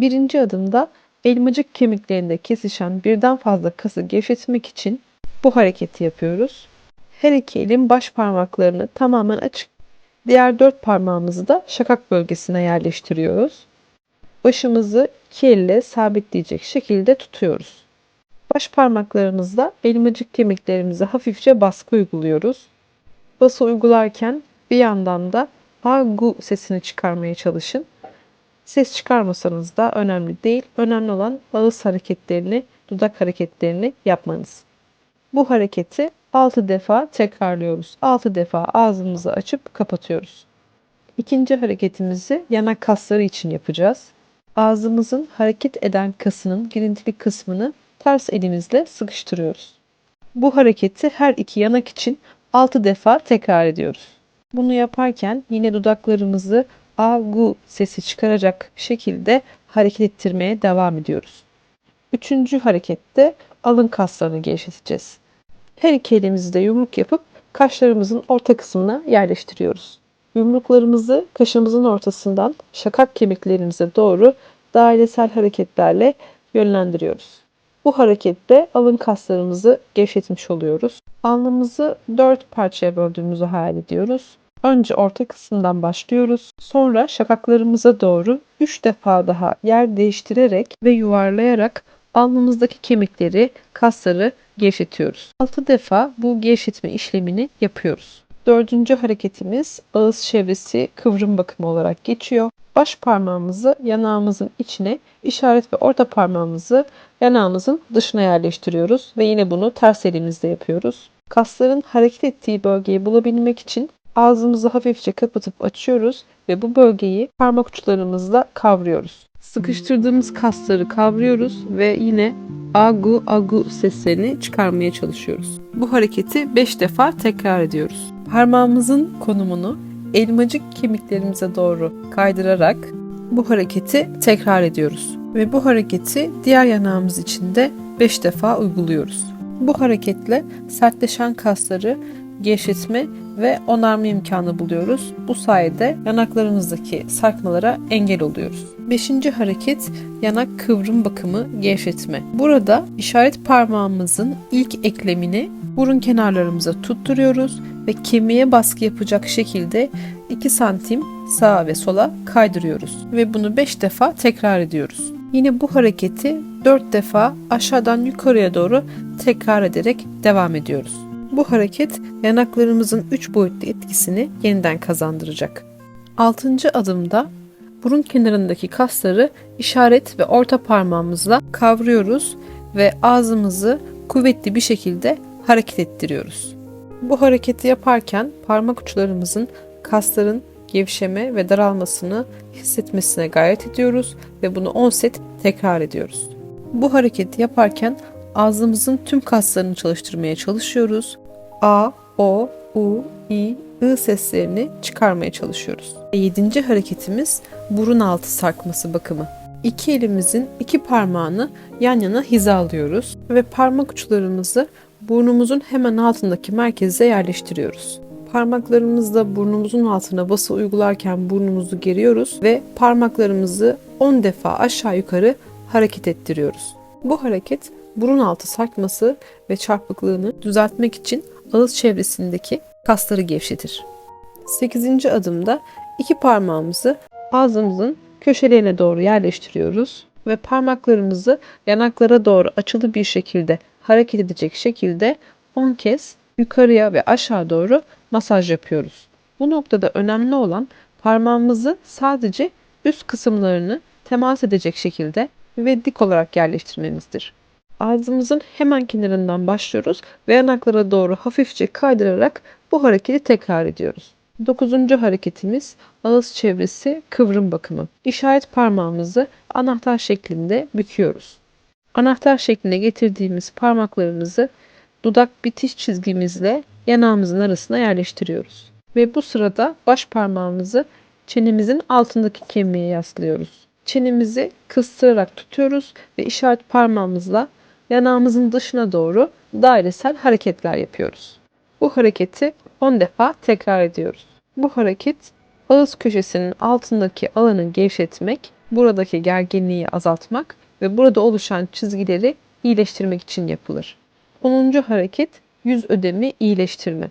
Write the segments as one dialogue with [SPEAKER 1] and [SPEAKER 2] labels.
[SPEAKER 1] Birinci adımda elmacık kemiklerinde kesişen birden fazla kası gevşetmek için bu hareketi yapıyoruz. Her iki elin baş parmaklarını tamamen açık. Diğer dört parmağımızı da şakak bölgesine yerleştiriyoruz. Başımızı iki elle sabitleyecek şekilde tutuyoruz. Baş parmaklarımızla elmacık kemiklerimize hafifçe baskı uyguluyoruz. Bası uygularken bir yandan da a gu sesini çıkarmaya çalışın. Ses çıkarmasanız da önemli değil. Önemli olan ağız hareketlerini, dudak hareketlerini yapmanız. Bu hareketi 6 defa tekrarlıyoruz. 6 ağzımızı ağzımızı açıp kapatıyoruz. İkinci hareketimizi yanak kasları için yapacağız. Ağzımızın hareket eden kasının girintili kısmını ters elimizle sıkıştırıyoruz. Bu hareketi her iki yanak için 6 defa tekrar ediyoruz. Bunu yaparken yine dudaklarımızı a gu sesi çıkaracak şekilde hareket ettirmeye devam ediyoruz. Üçüncü harekette alın kaslarını gevşeteceğiz. Her iki elimizde yumruk yapıp kaşlarımızın orta kısmına yerleştiriyoruz. Yumruklarımızı kaşımızın ortasından şakak kemiklerimize doğru dairesel hareketlerle yönlendiriyoruz. Bu harekette alın kaslarımızı gevşetmiş oluyoruz. Alnımızı dört parçaya böldüğümüzü hayal ediyoruz. Önce orta kısımdan başlıyoruz. Sonra şakaklarımıza doğru 3 defa daha yer değiştirerek ve yuvarlayarak alnımızdaki kemikleri, kasları gevşetiyoruz. 6 defa bu gevşetme işlemini yapıyoruz. Dördüncü hareketimiz ağız çevresi kıvrım bakımı olarak geçiyor. Baş parmağımızı yanağımızın içine, işaret ve orta parmağımızı yanağımızın dışına yerleştiriyoruz ve yine bunu ters elimizde yapıyoruz. Kasların hareket ettiği bölgeyi bulabilmek için ağzımızı hafifçe kapatıp açıyoruz ve bu bölgeyi parmak uçlarımızla kavruyoruz. Sıkıştırdığımız kasları kavruyoruz ve yine agu agu seslerini çıkarmaya çalışıyoruz. Bu hareketi 5 defa tekrar ediyoruz. Parmağımızın konumunu elmacık kemiklerimize doğru kaydırarak bu hareketi tekrar ediyoruz. Ve bu hareketi diğer yanağımız için de 5 defa uyguluyoruz. Bu hareketle sertleşen kasları gevşetme ve onarma imkanı buluyoruz. Bu sayede yanaklarımızdaki sarkmalara engel oluyoruz. Beşinci hareket yanak kıvrım bakımı gevşetme. Burada işaret parmağımızın ilk eklemini burun kenarlarımıza tutturuyoruz ve kemiğe baskı yapacak şekilde 2 santim sağa ve sola kaydırıyoruz ve bunu 5 defa tekrar ediyoruz. Yine bu hareketi 4 defa aşağıdan yukarıya doğru tekrar ederek devam ediyoruz. Bu hareket yanaklarımızın 3 boyutlu etkisini yeniden kazandıracak. 6. adımda burun kenarındaki kasları işaret ve orta parmağımızla kavruyoruz ve ağzımızı kuvvetli bir şekilde hareket ettiriyoruz. Bu hareketi yaparken parmak uçlarımızın kasların gevşeme ve daralmasını hissetmesine gayret ediyoruz ve bunu 10 set tekrar ediyoruz. Bu hareketi yaparken ağzımızın tüm kaslarını çalıştırmaya çalışıyoruz. A, O, U, I, I seslerini çıkarmaya çalışıyoruz. Yedinci hareketimiz burun altı sarkması bakımı. İki elimizin iki parmağını yan yana hizalıyoruz ve parmak uçlarımızı burnumuzun hemen altındaki merkeze yerleştiriyoruz. Parmaklarımızla burnumuzun altına bası uygularken burnumuzu geriyoruz ve parmaklarımızı 10 defa aşağı yukarı hareket ettiriyoruz. Bu hareket burun altı sarkması ve çarpıklığını düzeltmek için ağız çevresindeki kasları gevşetir. 8. adımda iki parmağımızı ağzımızın köşelerine doğru yerleştiriyoruz ve parmaklarımızı yanaklara doğru açılı bir şekilde hareket edecek şekilde 10 kez yukarıya ve aşağı doğru masaj yapıyoruz. Bu noktada önemli olan parmağımızı sadece üst kısımlarını temas edecek şekilde ve dik olarak yerleştirmemizdir. Ağzımızın hemen kenarından başlıyoruz ve yanaklara doğru hafifçe kaydırarak bu hareketi tekrar ediyoruz. Dokuzuncu hareketimiz ağız çevresi kıvrım bakımı. İşaret parmağımızı anahtar şeklinde büküyoruz. Anahtar şekline getirdiğimiz parmaklarımızı dudak bitiş çizgimizle yanağımızın arasına yerleştiriyoruz. Ve bu sırada baş parmağımızı çenemizin altındaki kemiğe yaslıyoruz. Çenemizi kıstırarak tutuyoruz ve işaret parmağımızla yanağımızın dışına doğru dairesel hareketler yapıyoruz. Bu hareketi 10 defa tekrar ediyoruz. Bu hareket ağız köşesinin altındaki alanı gevşetmek buradaki gerginliği azaltmak ve burada oluşan çizgileri iyileştirmek için yapılır. 10. hareket yüz ödemi iyileştirme.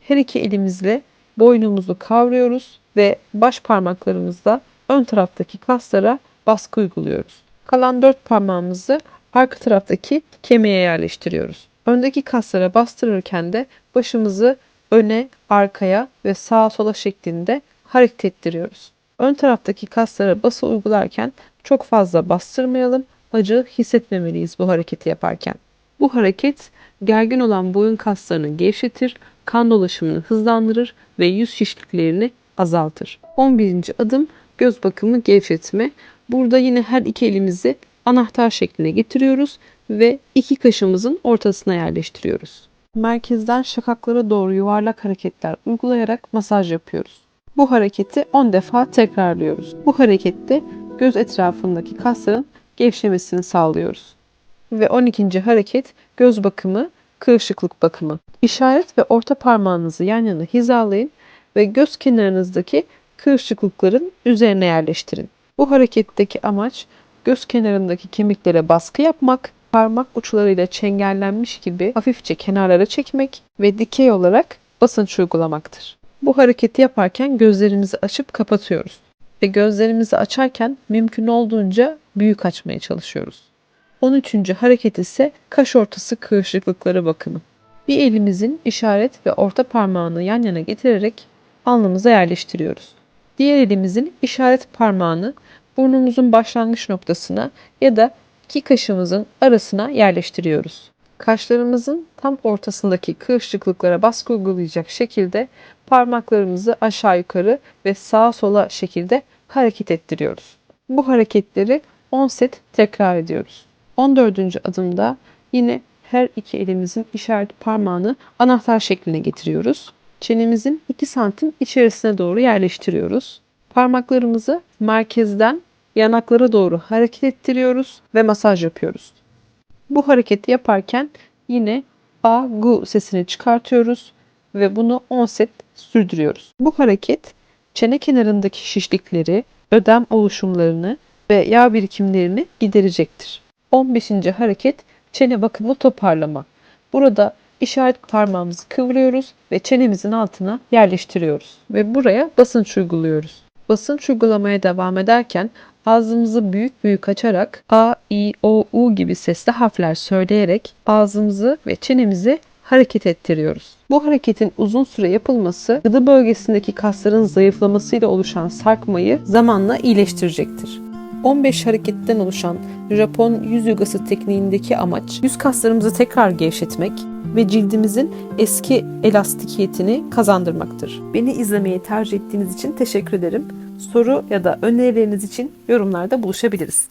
[SPEAKER 1] Her iki elimizle boynumuzu kavruyoruz ve baş parmaklarımızla ön taraftaki kaslara baskı uyguluyoruz. Kalan dört parmağımızı arka taraftaki kemiğe yerleştiriyoruz. Öndeki kaslara bastırırken de başımızı öne, arkaya ve sağa sola şeklinde hareket ettiriyoruz. Ön taraftaki kaslara bası uygularken çok fazla bastırmayalım, acı hissetmemeliyiz bu hareketi yaparken. Bu hareket gergin olan boyun kaslarını gevşetir, kan dolaşımını hızlandırır ve yüz şişliklerini azaltır. 11. adım göz bakımı gevşetme. Burada yine her iki elimizi anahtar şekline getiriyoruz ve iki kaşımızın ortasına yerleştiriyoruz. Merkezden şakaklara doğru yuvarlak hareketler uygulayarak masaj yapıyoruz. Bu hareketi 10 defa tekrarlıyoruz. Bu harekette göz etrafındaki kasların gevşemesini sağlıyoruz. Ve 12. hareket göz bakımı, kırışıklık bakımı. İşaret ve orta parmağınızı yan yana hizalayın ve göz kenarınızdaki kırışıklıkların üzerine yerleştirin. Bu hareketteki amaç göz kenarındaki kemiklere baskı yapmak, parmak uçlarıyla çengellenmiş gibi hafifçe kenarlara çekmek ve dikey olarak basınç uygulamaktır. Bu hareketi yaparken gözlerimizi açıp kapatıyoruz ve gözlerimizi açarken mümkün olduğunca büyük açmaya çalışıyoruz. 13. hareket ise kaş ortası kırışıklıkları bakımı. Bir elimizin işaret ve orta parmağını yan yana getirerek alnımıza yerleştiriyoruz. Diğer elimizin işaret parmağını burnumuzun başlangıç noktasına ya da iki kaşımızın arasına yerleştiriyoruz. Kaşlarımızın tam ortasındaki kırışıklıklara baskı uygulayacak şekilde parmaklarımızı aşağı yukarı ve sağa sola şekilde hareket ettiriyoruz. Bu hareketleri 10 set tekrar ediyoruz. 14. adımda yine her iki elimizin işaret parmağını anahtar şekline getiriyoruz. Çenemizin 2 santim içerisine doğru yerleştiriyoruz. Parmaklarımızı merkezden yanaklara doğru hareket ettiriyoruz ve masaj yapıyoruz. Bu hareketi yaparken yine a gu sesini çıkartıyoruz ve bunu 10 set sürdürüyoruz. Bu hareket çene kenarındaki şişlikleri, ödem oluşumlarını ve yağ birikimlerini giderecektir. 15. hareket çene bakımı toparlama. Burada işaret parmağımızı kıvırıyoruz ve çenemizin altına yerleştiriyoruz ve buraya basınç uyguluyoruz. Basınç uygulamaya devam ederken ağzımızı büyük büyük açarak A, I, O, U gibi sesli harfler söyleyerek ağzımızı ve çenemizi hareket ettiriyoruz. Bu hareketin uzun süre yapılması gıdı bölgesindeki kasların zayıflamasıyla oluşan sarkmayı zamanla iyileştirecektir. 15 hareketten oluşan Japon yüz yogası tekniğindeki amaç yüz kaslarımızı tekrar gevşetmek ve cildimizin eski elastikiyetini kazandırmaktır. Beni izlemeyi tercih ettiğiniz için teşekkür ederim. Soru ya da önerileriniz için yorumlarda buluşabiliriz.